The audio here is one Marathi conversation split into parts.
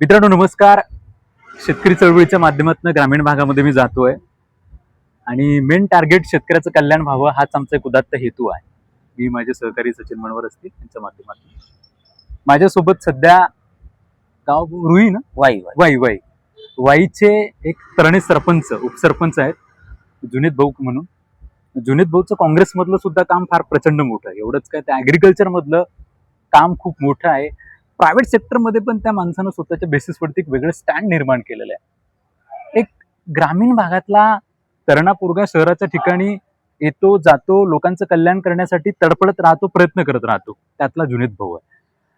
मित्रांनो नमस्कार. शेतकरी चळवळीच्या माध्यमातून ग्रामीण भागामध्ये मी जातोय. आणि मेन टार्गेट शेतकऱ्याचं कल्याण व्हावं हाच आमचा एक उदात्त हेतू आहे. मी माझे सहकारी सचिन मनवर असतील यांच्या माध्यमातून. माझ्यासोबत सध्या गाव रुई ना? वाई वाई. वाई वाई. वाईचे एक तरणे सरपंच उपसरपंच आहेत. जुनेद भाऊ म्हणून. जुनेद भाऊचं काँग्रेसमधलं सुद्धा काम फार प्रचंड मोठं आहे. एवढंच काय त्या ऍग्रिकल्चर मधलं काम खूप मोठं आहे. प्रायव्हेट सेक्टरमध्ये पण त्या माणसानं स्वतःच्या बेसिसवरती एक वेगळं स्टँड निर्माण केलेलं आहे. एक ग्रामीण भागातला तरणा पोरगा शहराच्या ठिकाणी येतो जातो लोकांचं कल्याण करण्यासाठी तडफडत राहतो प्रयत्न करत राहतो. त्यातला जुनेद भाऊ आहे.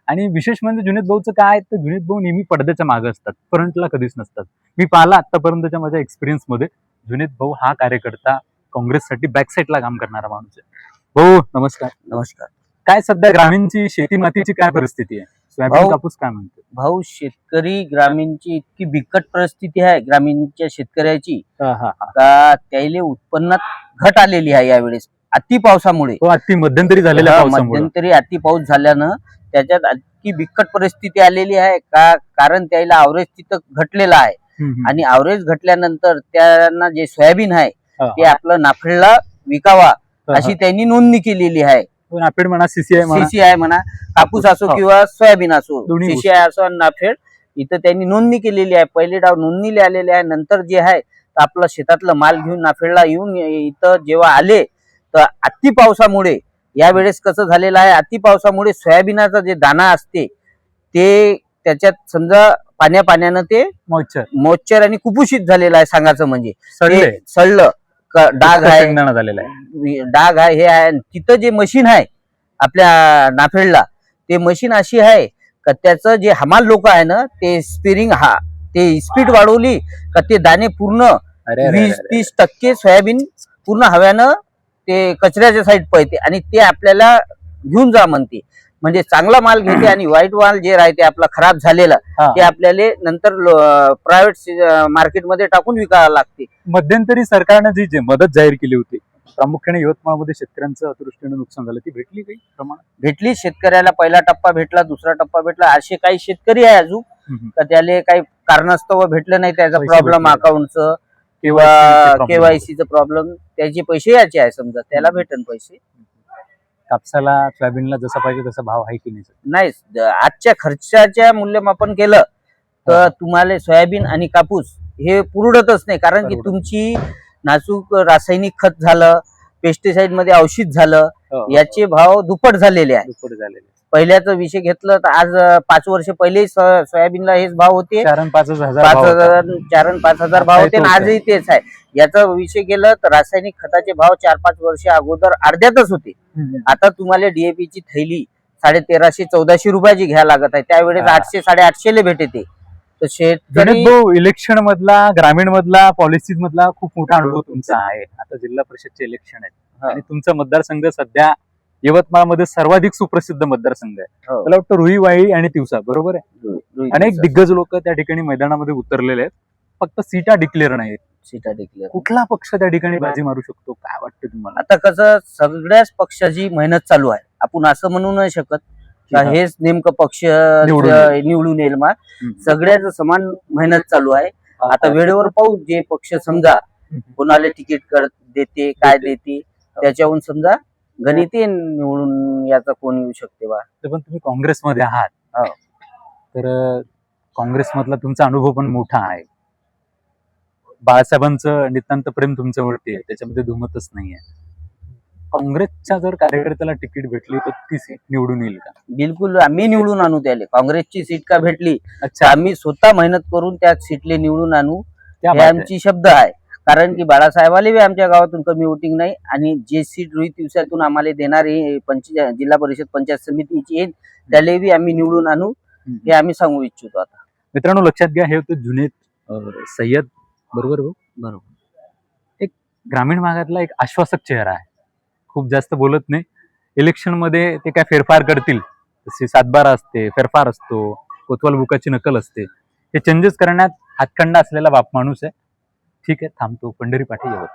आणि विशेष म्हणजे जुनेद भाऊचं काय तर जुनेद भाऊ नेहमी पडद्याच्या मागे असतात फ्रंटला कधीच नसतात. मी पाहिला आतापर्यंतच्या माझ्या एक्सपिरियन्समध्ये जुनेद भाऊ हा कार्यकर्ता काँग्रेससाठी बॅक साईडला काम करणारा माणूस आहे. भाऊ नमस्कार. नमस्कार. काय सध्या ग्रामीणची शेती मातीची काय परिस्थिती आहे? सोयाबीन भाऊ- कापूस काय म्हणतो भाऊ शेतकरी ग्रामीणची इतकी बिकट परिस्थिती आहे ग्रामीणच्या शेतकऱ्याची हा हा. हा का त्याले उत्पन्नात घट आलेली आहे यावेळेस. अति पावसामुळे. हो अति मध्यंतरी झालेल्या हा, पावसामुळे. मध्यंतरी अति पाऊस झाल्यानं त्याच्यात इतकी बिकट परिस्थिती आलेली आहे का कारण त्याला आवरेज तिथं घटलेलं आहे. आणि आवरेज घटल्यानंतर त्यांना जे सोयाबीन आहे ते आपलं नाफेडला विकावा अशी त्यांनी नोंदणी केलेली आहे. नापेड म्हणा सीसीआय म्हणा. सीसीआय म्हणा कापूस असो हो. किंवा सोयाबीन असो. सीसीआय असो आणि नाफेड इथं त्यांनी नोंदणी केलेली आहे. पहिले डाव नोंदणी आलेले आहे. नंतर जे आहे आपलं शेतातलं माल घेऊन नाफेडला येऊन इथं जेव्हा आले तर अति पावसामुळे यावेळेस कसं झालेलं आहे अति पावसामुळे सोयाबीनाचा जे दाना असते ते त्याच्यात समजा पाण्या पाण्यानं ते मॉइश्चर. मोच्चर आणि कुपोषित झालेलं आहे सांगायचं म्हणजे. सडलं. क- डाग आहे. शेंगदाणा झालेला आहे. डाग आहे हे आहे. तिथं जे मशीन आहे आपल्या नाफेडला ते मशीन अशी आहे का त्याचं जे हमाल लोक आहे ना ते स्पिरिंग हा ते स्पीड वाढवली का ते दाणे पूर्ण अरे अरे, वीस अरे, तीस टक्के सोयाबीन पूर्ण हव्यानं ते कचऱ्याच्या साईड पळते आणि ते आपल्याला घेऊन जा म्हणते. म्हणजे चांगला माल घेते आणि वाईट माल जे राहते आपला खराब झालेला. ते आपल्याला नंतर प्रायव्हेट मार्केटमध्ये टाकून विकायला लागते. मध्यंतरी सरकारनं जी जी मदत जाहीर केली होती प्रामुख्याने यवतमाळमध्ये शेतकऱ्यांचं अतिवृष्टीनं नुकसान झालं. ती भेटली काही प्रमाण भेटली शेतकऱ्याला पहिला टप्पा भेटला दुसरा टप्पा भेटला. असे काही शेतकरी आहे अजून. का त्याले काही कारणास्तव भेटलं नाही त्याचा प्रॉब्लेम. अकाउंटचं किंवा किंवा केवायसीचं प्रॉब्लेम त्याचे पैसे याचे आहे समजा. त्याला भेटन पैसे. कापसाला सोयाबीनला जसा पाहिजे तसा भाव आहे की नाही नाही द- आजच्या खर्चाच्या मूल्यमापन केलं तर तुम्हाला सोयाबीन आणि कापूस हे पुरडतच नाही. कारण की परवडत. तुमची नाजूक रासायनिक खत झालं पेस्टिसाइडमध्ये औषध झालं हो, याचे भाव दुप्पट झालेले आहे दुप्पट झालेले पहिल्याचा विषय घेतलं तर आज पाच वर्ष पहिले सोयाबीनला हेच भाव होते. चार पाच हजार पाच चार पाच हजार भाव होते आणि आजही तेच आहे. याचा विषय केलं तर रासायनिक खताचे भाव चार पाच वर्ष अगोदर अर्ध्यातच होते. आता तुम्हाला डीएपी ची थैली साडे तेराशे चौदाशे रुपयाची घ्यायला लागत आहे. त्यावेळेस. आठशे साडे आठशे भेटे ते शेतकरी इलेक्शन मधला ग्रामीण मधला पॉलिसीज मधला खूप मोठा अनुभव तुमचा आहे. आता जिल्हा परिषदचे इलेक्शन आहेत. हा. आणि तुमचा मतदारसंघ सध्या यवतमाळमध्ये सर्वाधिक सुप्रसिद्ध मतदारसंघ आहे. हो. मला वाटतं रुईवाई आणि तिवसा बरोबर आहे? अनेक दिग्गज लोक त्या ठिकाणी मैदानामध्ये उतरलेले आहेत. फक्त सीटा डिक्लेअर नाहीत. सीटा declare. कुठला पक्ष त्या ठिकाणी बाजी मारू शकतो? काय वाटतं तुम्हाला? आता कसं सगळ्याच पक्षाची मेहनत चालू आहे. आपण असं म्हणू नाही शकत का. हेच नेमकं पक्ष निवडून येईल. मा. हम्म. सगळ्याच समान मेहनत चालू आहे. आता वेळेवर पाहू जे पक्ष समजा कोणाला तिकीट देते काय देते त्याच्याहून समजा गणिते निवडून याचा कोण येऊ शकते बा? तर पण तुम्ही काँग्रेसमध्ये आहात. हो. तर काँग्रेसमधला तुमचा अनुभव पण मोठा आहे. बाळासाहेबांचं नितांत प्रेम तुमच्यावरती आहे त्याच्यामध्ये दुमतच नाहीये. काँग्रेसच्या जर कार्यकर्त्याला तिकीट भेटली तर ती सीट निवडून येईल का? बिलकुल आम्ही निवडून आणू त्याले. काँग्रेसची सीट का भेटली? अच्छा. आम्ही स्वतः मेहनत करून त्या सीटले निवडून आणू. हे. आमची शब्द आहे. कारण की बाळासाहेबाले बी आमच्या गावातून कमी वोटिंग नाही आणि जे सीट रोहित दिवसातून आम्हाला देणारी पंच जिल्हा परिषद पंचायत समितीची येईल त्याला बी आम्ही निवडून आणू हे आम्ही सांगू इच्छितो आता. मित्रांनो लक्षात घ्या हे होते जुनेद अं, सय्यद बरोबर भाऊ? बरोबर. ग्रामीण भागातला एक आश्वासक चेहरा आहे. खूप जास्त बोलत नाही. इलेक्शनमध्ये ते काय फेरफार करतील? जसे सातबारा असते फेरफार असतो कोतवाल बुकाची नकल असते. हे चेंजेस करण्यात हातखंडा असलेला बाप माणूस आहे. ठीक आहे थांबतो. पंढरी पाठी येऊ